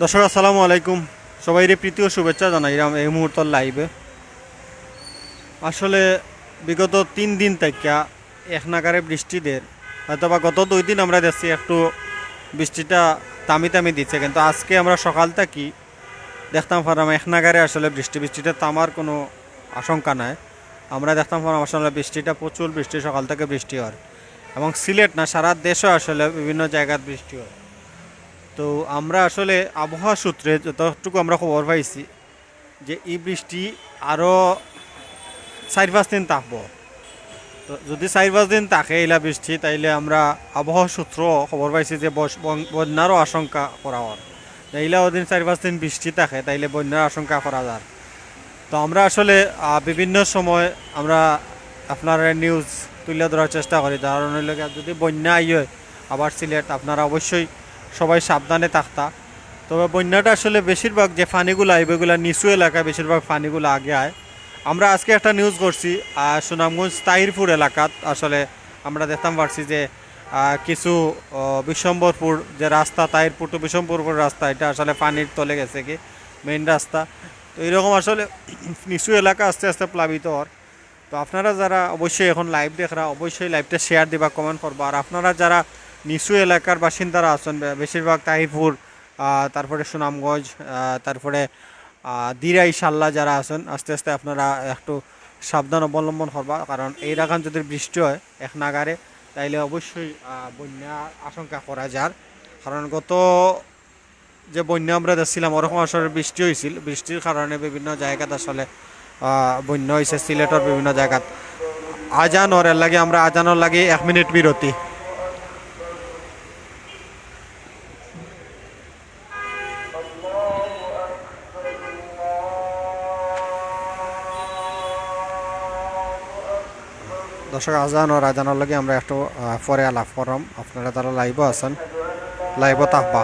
দর্শক, আসসালামু আলাইকুম। সবাইরে প্রীতি ও শুভেচ্ছা জানাইলাম এই মুহূর্তের লাইভে আসলে বিগত তিন দিন থেকে এক নাগারে বৃষ্টি দের হয়তো বা গত দুই দিন আমরা দেখছি একটু বৃষ্টিটা তামি তামি দিচ্ছে, কিন্তু আজকে আমরা সকাল থেকে দেখতাম ফারাম এক নাগারে আসলে বৃষ্টি বৃষ্টিটা তামার কোনো আশঙ্কা নাই। আমরা দেখতাম পারলাম আসলে বৃষ্টিটা, প্রচুর বৃষ্টি, সকাল থেকে বৃষ্টি হয়। এবং সিলেট না, সারা দেশও আসলে বিভিন্ন জায়গায় বৃষ্টি হয়। তো আমরা আসলে আবহাওয়া সূত্রে যতটুকু আমরা খবর পাইছি যে এই বৃষ্টি আরও চার পাঁচ দিন থাকব। তো যদি চার পাঁচ দিন থাকে এলা বৃষ্টি, তাইলে আমরা আবহাওয়া সূত্র খবর পাইছি যে বন- বন্যারও আশঙ্কা করা হয়। এইলা ওদিন চার পাঁচ দিন বৃষ্টি থাকে, তাইলে বন্যার আশঙ্কা করা যায়। তো আমরা আসলে বিভিন্ন সময় আমরা আপনার নিউজ তুলে ধরার চেষ্টা করি। কারণ যদি বন্যা আইয় আবার সিলেট, আপনারা অবশ্যই সবাই সাবধানে থাকতা। তবে বন্যাটা আসলে বেশিরভাগ যে ফানিগুলো, এগুলো নিচু এলাকায় বেশিরভাগ ফানিগুলো আগে আয়। আমরা আজকে একটা নিউজ করছি সুনামগঞ্জ তাহিরপুর এলাকাত। আসলে আমরা দেখতাম পারছি যে কিছু বিশ্বম্বরপুর যে রাস্তা, তাহিরপুর টু বিশ্বম্বরপুর রাস্তা, এটা আসলে পানির তলে গেছে কি মেইন রাস্তা। তো এইরকম আসলে নিচু এলাকা আস্তে আস্তে প্লাবিত হওয়ার। তো আপনারা যারা অবশ্যই এখন লাইভ দেখরা, অবশ্যই লাইভটা শেয়ার দিবা কমেন্ট করবা। আর আপনারা যারা নিচু এলাকার বাসিন্দারা আছেন। বেশিরভাগ তাহিরপুর আহ, তারপরে সুনামগঞ্জ তারপরে দিরাই সাল্লা যারা আছেন আস্তে আস্তে আপনারা একটু সাবধান অবলম্বন করবা। কারণ এই রাখান যদি বৃষ্টি হয় এক নাগারে তাইলে অবশ্যই আহ, বন্যার আশঙ্কা করা যার। কারণ গত যে বন্যা আমরা দেখছিলাম ওরকম আসলে বৃষ্টি হয়েছিল বৃষ্টির কারণে বিভিন্ন জায়গাত আসলে বন্যা হয়েছে সিলেটের বিভিন্ন জায়গাত। আজান ওর এর লাগে আমরা আজানোর লাগে এক মিনিট বিরতি। দর্শক আজান ও আজানোর লাগে আমরা একটু আহ, পরে আলাপ করলাম আপনারা তারা লাইভও আছেন লাইভও থাকবা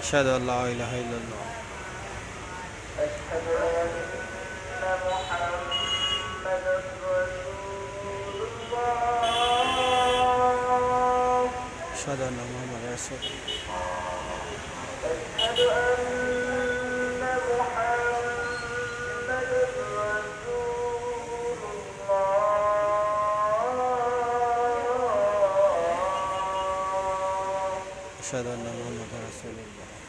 أشهد أن لا إله إلا الله أشهد أن محمد رسول الله. أشهد أن محمد رسول الله.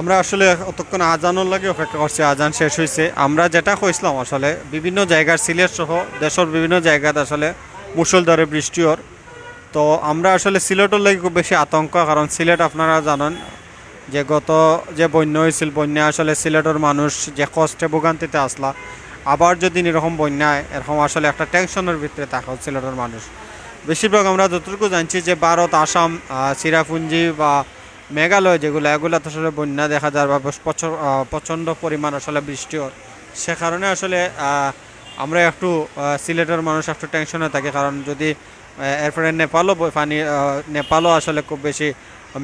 আমরা আসলে অতক্ষণ আজানোর লাগে অপেক্ষা করছি, আজান শেষ হয়েছে আমরা যেটা কইছিলাম আসলে, বিভিন্ন জায়গার সিলেট সহ দেশের বিভিন্ন জায়গাতে আসলে মুসলধারে বৃষ্টি হর তো আমরা আসলে সিলেটের লাগে খুব বেশি আতঙ্ক, কারণ সিলেট আপনারা জানেন যে গত যে বন্যা হয়েছিল বন্যা আসলে সিলেটের মানুষ যে কষ্টে ভোগান্তিতে আসলা, আবার যদি এরকম বন্যায় এরকম আসলে একটা টেনশনের ভিতরে থাকা সিলেটের মানুষ। বেশিরভাগ আমরা যতটুকু জানছি যে ভারত, আসাম চিরাপুঞ্জি বা মেঘালয় যেগুলো এগুলো তো আসলে বন্যা দেখা যায় বা প্রচণ্ড পরিমাণ আসলে বৃষ্টি হয়। সে কারণে আসলে আমরা একটু সিলেটের মানুষ একটু টেনশনে থাকি। কারণ যদি এরপরে নেপালও পানি নেপালও আসলে খুব বেশি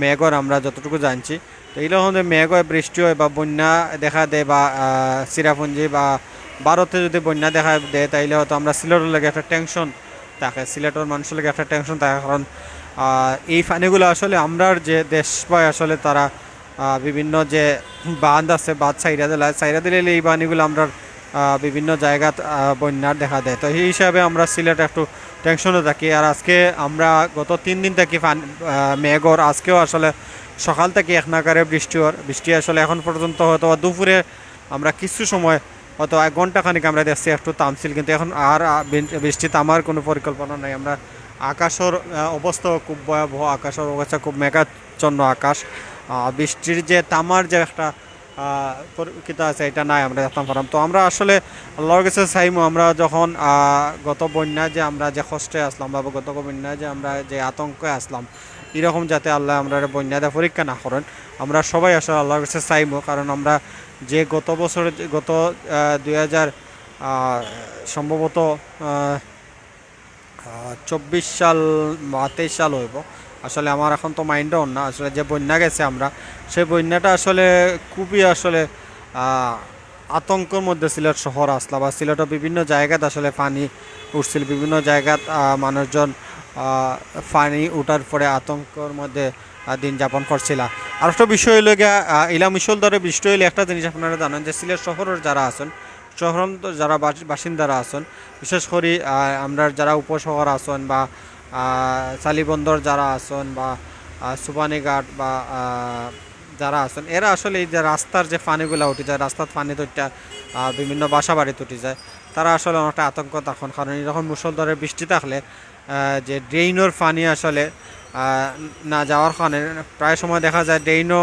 মেঘর আমরা যতটুকু জানছি। তো এইরকম যে মেঘ হয় বৃষ্টি হয় বা বন্যা দেখা দেয় বা আহ, চিরাপুঞ্জি বা ভারতে যদি বন্যা দেখা দেয় তাইলে হয়তো আমরা সিলেটের লাগে একটা টেনশন থাকে। সিলেটের মানুষের লাগে একটা টেনশন থাকে। কারণ এই পানিগুলো আসলে আমরার যে দেশ পায় আসলে তারা বিভিন্ন যে বাঁধ আছে বাঁধ সাইরা দিলে সাইরা দিলে এই পানিগুলো আমরা বিভিন্ন জায়গাত আহ, বন্যার দেখা দেয়। তো এই হিসাবে আমরা সিলেটে একটু টেনশনে থাকি। আর আজকে আমরা গত তিন দিন থেকে মেঘর আজকেও আসলে সকাল থেকে এক নাগারে বৃষ্টি বৃষ্টি আসলে এখন পর্যন্ত হয়তো দুপুরে আমরা কিছু সময় হয়তো এক ঘণ্টা খানিক আমরা দেখছি একটু তামছিল কিন্তু এখন আর বৃষ্টি থামার কোনো পরিকল্পনা নাই। আমরা আকাশের অবস্থা খুব ভয়াবহ। আকাশের অবস্থা খুব মেঘাচ্ছন্ন আকাশ। বৃষ্টির যে তামার যে একটা আহ, পরিকৃত আছে এটা নাই আমরা দেখতাম পারাম তো আমরা আসলে আল্লাহর কাছে চাইমু আমরা যখন গত বন্যা যে আমরা যে কষ্টে আসলাম বা গত বন্যা যে আমরা যে আতঙ্কে আসলাম এরকম যাতে আল্লাহ আমরা বন্যাতে পরীক্ষা না করেন আমরা সবাই আসলে আল্লাহর কাছে চাইমু কারণ আমরা যে গত বছর গত দুই হাজার সম্ভবত চব্বিশ সাল বা তেইশ সাল হইব। আসলে আমার এখন তো মাইন্ডও না আসলে যে বন্যা গেছে আমরা, সেই বন্যাটা আসলে খুবই আসলে আতঙ্কর মধ্যে সিলেট শহর আসলা বা সিলেটের বিভিন্ন জায়গাতে আসলে পানি উঠছিল। বিভিন্ন জায়গাত মানুষজন পানি উঠার পরে আতঙ্কের মধ্যে দিন যাপন করছিল। আর একটা বিষয় হইল গিয়া ইলা মিশল ধরে বৃষ্টি হইলে। একটা জিনিস আপনারা জানেন যে সিলেট শহরের যারা আছেন শহর যারা বাসিন্দারা আছেন, বিশেষ করে আমরা যারা উপশহর আছেন বা চালিবন্দর যারা আছেন বা সুবানীঘাট বা যারা আছেন, এরা আসলে এই যে রাস্তার যে পানিগুলো উঠে যায়, রাস্তার পানি তো একটা বিভিন্ন বাসা বাড়িতে উঠে যায়, তারা আসলে অনেকটা আতঙ্ক তখন কারণ এরকম মুসলধারে বৃষ্টি থাকলে যে ড্রেইনের পানি আসলে না যাওয়ার কারণে, প্রায় সময় দেখা যায় ড্রেইনও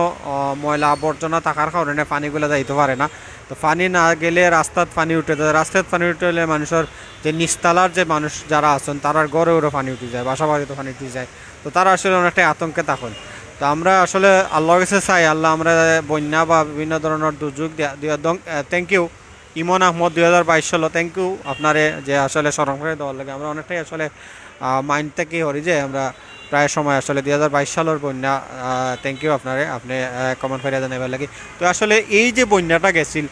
ময়লা আবর্জনা থাকার কারণে পানিগুলো যাইতে পারে না। তো পানি না গেলে রাস্তাত পানি উঠে যায়। রাস্তাত পানি উঠে গেলে মানুষের যে নিস্তালার যে মানুষ যারা আছেন, তারার গড়ে ওরও পানি উঠে যায় বাসা বাড়িতে পানি উঠে যায়। তো তারা আসলে অনেকটাই আতঙ্কে থাকেন তো আমরা আসলে আল্লাহর কাছে চাই, আল্লাহ আমরা বন্যা বা বিভিন্ন ধরনের দুর্যোগ থ্যাংক ইউ ইমন আহমদ দুই হাজার বাইশ সাল থ্যাংক ইউ আপনারে যে আসলে স্মরণ দেওয়ার লাগে। আমরা অনেকটাই আসলে মাইন্ড থেকে হরি যে আমরা প্রায় সময় আসলে দুই হাজার বাইশ সালের বন্যা থ্যাংক ইউ আপনারে, আপনি কমেন্ট ফেরিয়া জানাবার লাগে। তো আসলে এই যে বন্যাটা গেছিল,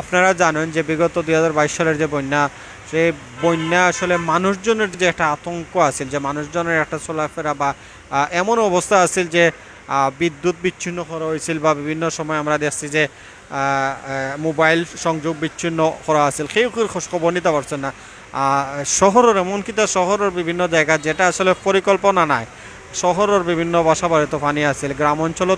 আপনারা জানেন যে বিগত দুই হাজার বাইশ সালের যে বন্যা সেই বন্যা আসলে মানুষজনের যে একটা আতঙ্ক আছে যে মানুষজনের একটা চলাফেরা বা এমন অবস্থা আছে যে বিদ্যুৎ বিচ্ছিন্ন করা হয়েছিল বা বিভিন্ন সময় আমরা দেখছি যে মোবাইল সংযোগ বিচ্ছিন্ন করা আছিল। সেই খবর নিতে পারছেন না। শহরের এমনকি তো শহরের বিভিন্ন জায়গা যেটা আসলে পরিকল্পনা নাই। শহরের বিভিন্ন বাসা বাড়িতে পানি আছিল, গ্রাম অঞ্চলত